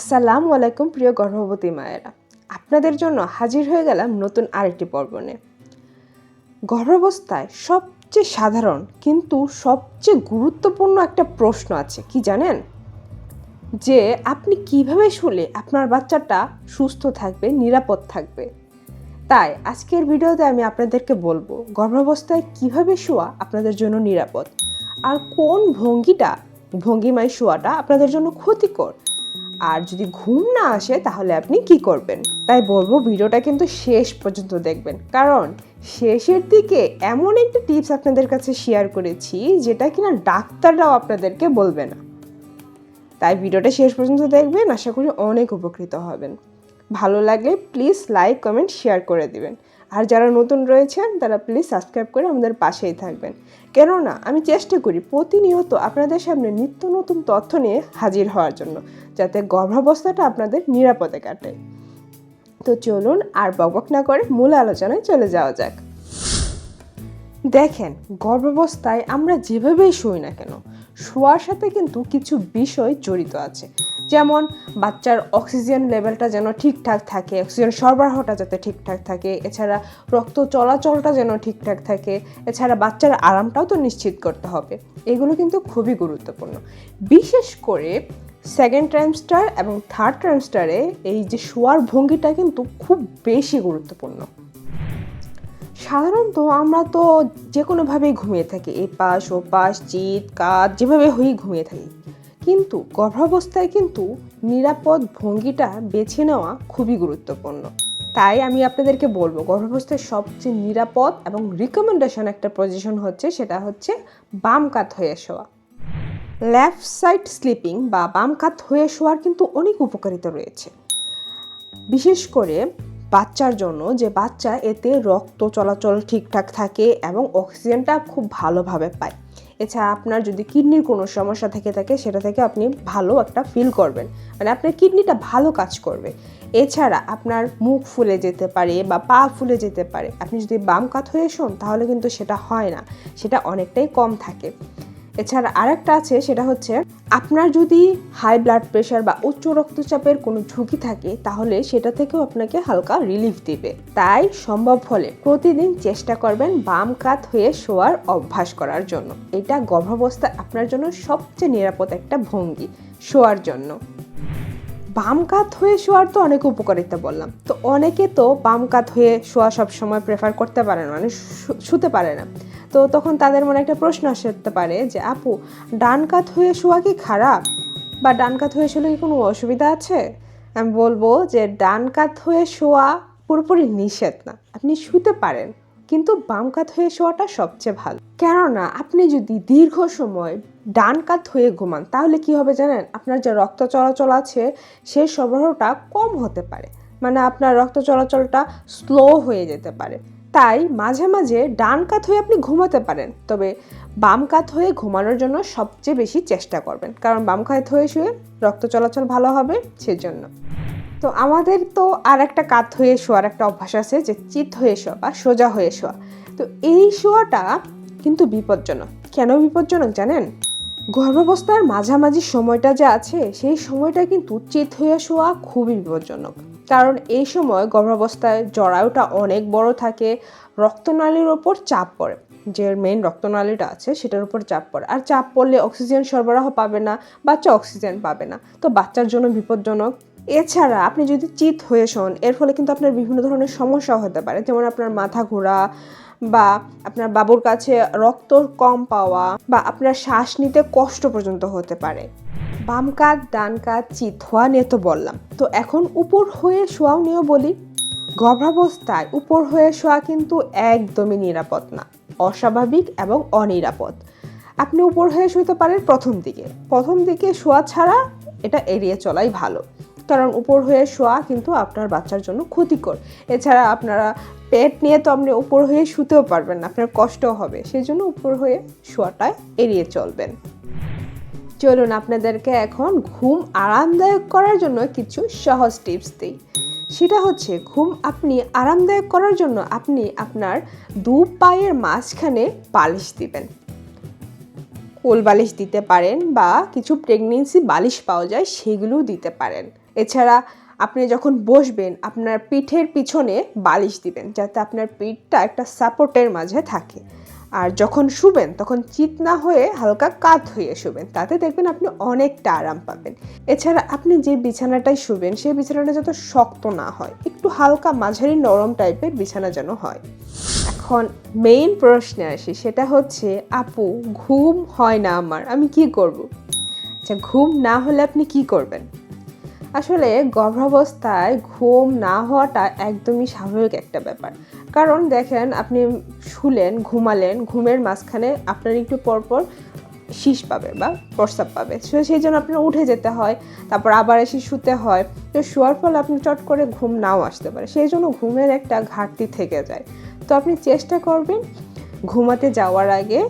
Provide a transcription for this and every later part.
আসসালামু আলাইকুম প্রিয় গর্ভবতী মায়েরা। আপনাদের জন্য হাজির হয়ে গেলাম নতুন আরেকটি পর্ব নিয়ে। গর্ভাবস্থায় সবচেয়ে সাধারণ কিন্তু সবচেয়ে গুরুত্বপূর্ণ একটা প্রশ্ন আছে, কি জানেন? যে আপনি কীভাবে শুলে আপনার বাচ্চাটা সুস্থ থাকবে, নিরাপদ থাকবে? তাই আজকের ভিডিওতে আমি আপনাদেরকে বলব, গর্ভাবস্থায় কীভাবে শোয়া আপনাদের জন্য নিরাপদ? আর কোন ভঙ্গিটা, ভঙ্গিমায় শোয়াটা আপনাদের জন্য ক্ষতিকর? আর যদি ঘুম না আসে, তাহলে আপনি কি করবেন? তাই বলব ভিডিওটা কিন্তু শেষ পর্যন্ত দেখবেন। কারণ শেষের দিকে এমন একটা টিপস আপনাদের কাছে শেয়ার করেছি, যেটা কিনা ডাক্তাররাও আপনাদেরকে বলবে না। তাই ভিডিওটা শেষ পর্যন্ত দেখবেন, আশা করি অনেক উপকৃত হবেন। ভালো লাগলে প্লিজ লাইক কমেন্ট শেয়ার করে দিবেন। আর যারা নতুন রয়েছেন, তারা প্লিজ সাবস্ক্রাইব করে আমাদের পাশেই থাকবেন। কেননা, আমি চেষ্টা করি প্রতিনিয়ত আপনাদের সামনে নিত্য নতুন তথ্য নিয়ে হাজির হওয়ার জন্য, যাতে গর্ভাবস্থাটা আপনাদের নিরাপদে কাটে। তো চলুন আর বকবক না করে মূল আলোচনায় চলে যাওয়া যাক। দেখেন, গর্ভাবস্থায় আমরা যেভাবেই শুই না কেন, শোয়ার সাথে কিন্তু কিছু বিষয় জড়িত আছে। যেমন বাচ্চার অক্সিজেন লেভেলটা যেন ঠিকঠাক থাকে, অক্সিজেন সরবরাহটা যাতে ঠিকঠাক থাকে, এছাড়া রক্ত চলাচলটা যেন ঠিকঠাক থাকে, এছাড়া বাচ্চার আরামটাও তো নিশ্চিত করতে হবে। এগুলো কিন্তু খুবই গুরুত্বপূর্ণ। বিশেষ করে সেকেন্ড ট্রাইমস্টার এবং থার্ড ট্রাইমস্টারে এই যে শোয়ার ভঙ্গিটা কিন্তু খুব বেশি গুরুত্বপূর্ণ। সাধারণত আমরা তো যে কোনোভাবেই ঘুমিয়ে থাকি এই পাশ ও পাশ চিত, কাত, যেভাবে হয়েই ঘুমিয়ে থাকি। কিন্তু গর্ভাবস্থায় কিন্তু নিরাপদ ভঙ্গিটা বেছে নেওয়া খুবই গুরুত্বপূর্ণ। তাই আমি আপনাদেরকে বলব, গর্ভাবস্থায় সবচেয়ে নিরাপদ এবং রিকমেন্ডেশন একটা পজিশন হচ্ছে, সেটা হচ্ছে বাম কাত হয়ে শোয়া। লেফট সাইড স্লিপিং বা বাম কাত হয়ে শোয়ার কিন্তু অনেক উপকারিতা রয়েছে। বিশেষ করে বাচ্চার জন্য যে বাচ্চা এতে রক্ত চলাচল ঠিকঠাক থাকে এবং অক্সিজেনটা খুব ভালোভাবে পায়। এছাড়া আপনার যদি কিডনির কোনো সমস্যা থেকে থাকে, সেটা থেকে আপনি ভালো একটা ফিল করবেন। মানে আপনার কিডনিটা ভালো কাজ করবে। এছাড়া আপনার মুখ ফুলে যেতে পারে বা পা ফুলে যেতে পারে। আপনি যদি বাম কাত হয়ে শোন, তাহলে কিন্তু সেটা হয় না। সেটা অনেকটাই কম থাকে। এছাড়া আরেকটা আছে, সেটা হচ্ছে আপনার যদি হাই ব্লাড প্রেশার বা উচ্চ রক্তচাপের কোনো ঝুঁকি থাকে, তাহলে সেটা থেকেও আপনাকে হালকা রিলিফ দেবে। তাই সম্ভব হলে প্রতিদিন চেষ্টা করবেন বাম কাত হয়ে শোয়ার অভ্যাস করার জন্য। এটা গর্ভাবস্থা আপনার জন্য সবচেয়ে নিরাপদ একটা ভঙ্গি, শোয়ার জন্য। বাম কাত হয়ে শোয়ার তো অনেক উপকারিতা বললাম। তো অনেকে তো বাম কাত হয়ে শোয়া সবসময় প্রেফার করতে পারে না মানে শুতে পারে না। তো তখন তাদের মনে একটা প্রশ্ন আসতে পারে যে, আপু, ডান কাত হয়ে শোয়া কি খারাপ? বা ডান কাত হয়ে শুলে কি কোনো অসুবিধা আছে? আমি বলব যে, ডান কাত হয়ে শোয়া পুরোপুরি নিষেধ না। আপনি শুতে পারেন, কিন্তু বাম কাত হয়ে শোয়াটা সবচেয়ে ভালো। কেননা আপনি যদি দীর্ঘ সময় ডান কাত হয়ে ঘুমান, তাহলে কি হবে জানেন? আপনার যে রক্ত চলাচল আছে, সেই সরবরাহটা কম হতে পারে। মানে আপনার রক্ত চলাচলটা স্লো হয়ে যেতে পারে। তাই মাঝে মাঝে ডান কাত হয়ে আপনি ঘুমাতে পারেন। তবে বাম কাত হয়ে ঘুমানোর জন্য সবচেয়ে বেশি চেষ্টা করবেন। কারণ বাম কাত হয়ে শুয়ে রক্ত চলাচল ভালো হবে সেজন্য। তো আমাদের তো আর একটা কাত হয়ে শোয়ার একটা অভ্যাস আছে যে চিত হয়ে শোয়া বা সোজা হয়ে শোয়া। তো এই শোয়াটা কিন্তু বিপজ্জনক। কেন বিপজ্জনক জানেন? গর্ভাবস্থার মাঝামাঝি সময়টা যে আছে, সেই সময়টা কিন্তু চিত হয়ে শোয়া খুবই বিপজ্জনক। কারণ এই সময় গর্ভাবস্থায় জরায়ুটা অনেক বড় থাকে, রক্তনালীর ওপর চাপ পড়ে। যে মেইন রক্তনালীটা আছে, সেটার উপর চাপ পড়ে। আর চাপ পড়লে অক্সিজেন সরবরাহ পাবে না, বাচ্চা অক্সিজেন পাবে না। তো বাচ্চার জন্য বিপজ্জনক। এছাড়া আপনি যদি চিত হয়ে শোন, এর ফলে কিন্তু আপনার বিভিন্ন ধরনের সমস্যা হতে পারে। যেমন আপনার মাথা ঘোরা বা আপনার বাবুর কাছে রক্ত কম পাওয়া বা আপনার শ্বাস নিতে কষ্ট পর্যন্ত হতে পারে। বাম কাত, ডান কাত, চিত হওয়া নিয়ে তো বললাম। তো এখন উপর হয়ে শোয়াও নিয়েও বলি, গর্ভাবস্থায় উপর হয়ে শোয়া কিন্তু একদমই নিরাপদ না। অস্বাভাবিক এবং অনিরাপদ। আপনি উপর হয়ে শুতে পারেন প্রথম দিকে। প্রথম দিকে শোয়া ছাড়া এটা এড়িয়ে চলাই ভালো। কারণ উপর হয়ে শোয়া কিন্তু আপনার বাচ্চার জন্য ক্ষতিকর। এছাড়া আপনারা পেট নিয়ে তো আপনি উপর হয়ে শুতেও পারবেন না, আপনার কষ্টও হবে। সেই জন্য উপর হয়ে শোয়াটা এড়িয়ে চলবেন। চলুন আপনাদেরকে এখন ঘুম আরামদায়ক করার জন্য কিছু সহজ টিপস দিই। সেটা হচ্ছে, ঘুম আপনি আরামদায়ক করার জন্য আপনি আপনার দু পায়ের মাঝখানে বালিশ দিবেন। কোল বালিশ দিতে পারেন বা কিছু প্রেগনেন্সি বালিশ পাওয়া যায়, সেগুলোও দিতে পারেন। এছাড়া আপনি যখন বসবেন, আপনার পিঠের পিছনে বালিশ দিবেন, যাতে আপনার পিঠটা একটা সাপোর্টের মাঝে থাকে। আর যখন শুবেন, তখন চিত না হয়ে হালকা কাত হয়ে শুবেন, তাতে দেখবেন আপনি অনেকটা আরাম পাবেন। এছাড়া আপনি যে বিছানাটায় শুবেন, সেই বিছানাটা যত শক্ত না হয়, একটু হালকা মাঝারি নরম টাইপের বিছানা যেন হয়। এখন মেইন প্রশ্নে আসি, সেটা হচ্ছে, আপু, ঘুম হয় না আমার, আমি কি করব? আচ্ছা ঘুম না হলে আপনি কি করবেন? আসলে গর্ভাবস্থায় ঘুম না হওয়াটা একদমই স্বাভাবিক একটা ব্যাপার। কারণ দেখেন, আপনি শুলেন, ঘুমালেন, ঘুমের মাঝখানে আপনার একটু পরপর শীষ পাবে বা প্রস্রাব পাবে। সেই জন্য আপনার উঠে যেতে হয়, তারপর আবার এসে শুতে হয়। তো শোয়ার ফলে আপনি চট করে ঘুম নাও আসতে পারে। সেই জন্য ঘুমের একটা ঘাটতি থেকে যায়। তো আপনি চেষ্টা করবেন ঘুমাতে যাওয়ার আগে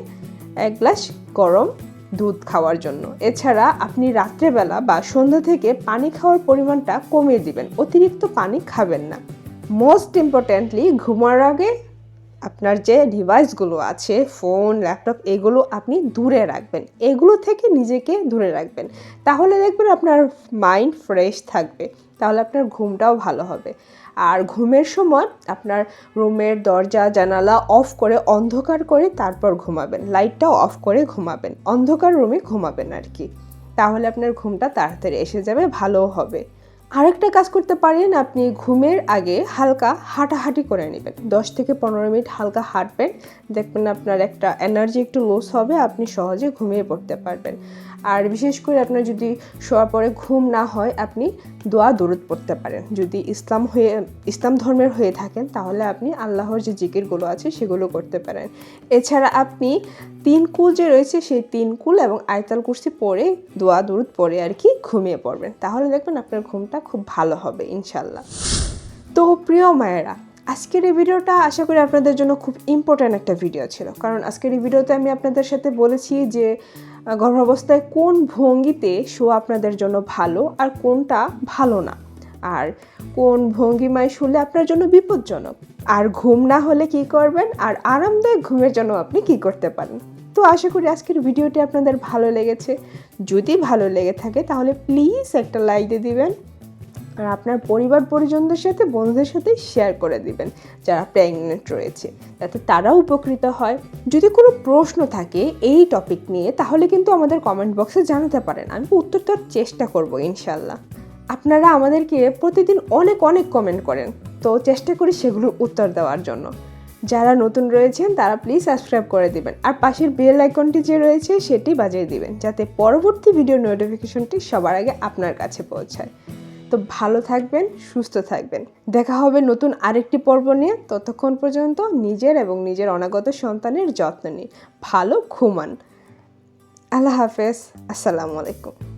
এক গ্লাস গরম দুধ খাওয়ার জন্য। এছাড়া আপনি রাত্রেবেলা বা সন্ধ্যা থেকে পানি খাওয়ার পরিমাণটা কমিয়ে দিবেন। অতিরিক্ত পানি খাবেন না। মোস্ট ইম্পর্ট্যান্টলি ঘুমার আগে আপনার যে ডিভাইসগুলো আছে ফোন ল্যাপটপ এগুলো আপনি দূরে রাখবেন। এগুলো থেকে নিজেকে দূরে রাখবেন। তাহলে দেখবেন আপনার মাইন্ড ফ্রেশ থাকবে। তাহলে আপনার ঘুমটাও ভালো হবে। আর ঘুমের সময় আপনার রুমের দরজা, জানালা অফ করে, অন্ধকার করে তারপর ঘুমাবেন। লাইটটাও অফ করে ঘুমাবেন। অন্ধকার রুমে ঘুমাবেন আর কি। তাহলে আপনার ঘুমটা তাড়াতাড়ি এসে যাবে, ভালোও হবে। আরেকটা কাজ করতে পারেন, আপনি ঘুমের আগে হালকা হাঁটাহাঁটি করে নেবেন। দশ থেকে পনেরো মিনিট হালকা হাঁটবেন। দেখবেন আপনার একটা এনার্জি একটু লস হবে, আপনি সহজে ঘুমিয়ে পড়তে পারবেন। আর বিশেষ করে আপনার যদি শোয়ার পরে ঘুম না হয়, আপনি দোয়া দরুদ পড়তে পারেন। যদি ইসলাম হয়ে, ইসলাম ধর্মের হয়ে থাকেন, তাহলে আপনি আল্লাহর যে জিকিরগুলো আছে, সেগুলো করতে পারেন। এছাড়া আপনি তিন কুল যে রয়েছে, সেই তিন কুল এবং আয়তাল কুর্সি পরে দোয়া দরুদ পরে আর কি ঘুমিয়ে পড়বেন। তাহলে দেখবেন আপনার ঘুমটা খুব ভালো হবে, ইনশাল্লাহ। তো প্রিয় মায়েরা, আজকের এই ভিডিওটা আশা করি আপনাদের জন্য খুব ইম্পর্ট্যান্ট একটা ভিডিও ছিল। কারণ আজকের এই ভিডিওতে আমি আপনাদের সাথে বলেছি যে গর্ভাবস্থায় কোন ভঙ্গিতে শোয়া আপনাদের জন্য ভালো আর কোনটা ভালো না। আর কোন ভঙ্গিমায় শুলে আপনার জন্য বিপজ্জনক। আর ঘুম না হলে কি করবেন? আর আরামদায়ক ঘুমের জন্য আপনি কি করতে পারেন? তো আশা করি আজকের ভিডিওটি আপনাদের ভালো লেগেছে। যদি ভালো লেগে থাকে তাহলে প্লিজ একটা লাইক দিয়ে দিবেন। আর আপনার পরিবার পরিজনদের সাথে, বন্ধুদের সাথে শেয়ার করে দিবেন যারা প্রেগনেন্ট রয়েছে, যাতে তারাও উপকৃত হয়। যদি কোনো প্রশ্ন থাকে এই টপিক নিয়ে, তাহলে কিন্তু আমাদের কমেন্ট বক্সে জানাতে পারেন। আমি উত্তর দেওয়ার চেষ্টা করব ইনশাল্লাহ আপনারা আমাদেরকে প্রতিদিন অনেক অনেক কমেন্ট করেন। তো চেষ্টা করি সেগুলোর উত্তর দেওয়ার জন্য। যারা নতুন রয়েছেন, তারা প্লিজ সাবস্ক্রাইব করে দিবেন। আর পাশের বেল আইকনটি যে রয়েছে, সেটি বাজিয়ে দিবেন, যাতে পরবর্তী ভিডিও নোটিফিকেশনটি সবার আগে আপনার কাছে পৌঁছায়। তো ভালো থাকবেন, সুস্থ থাকবেন। দেখা হবে নতুন আরেকটি পর্ব নিয়ে। ততক্ষণ পর্যন্ত নিজের এবং নিজের অনাগত সন্তানের যত্ন নিন। ভালো ঘুমান। আল্লাহ হাফেজ। আসসালামু আলাইকুম।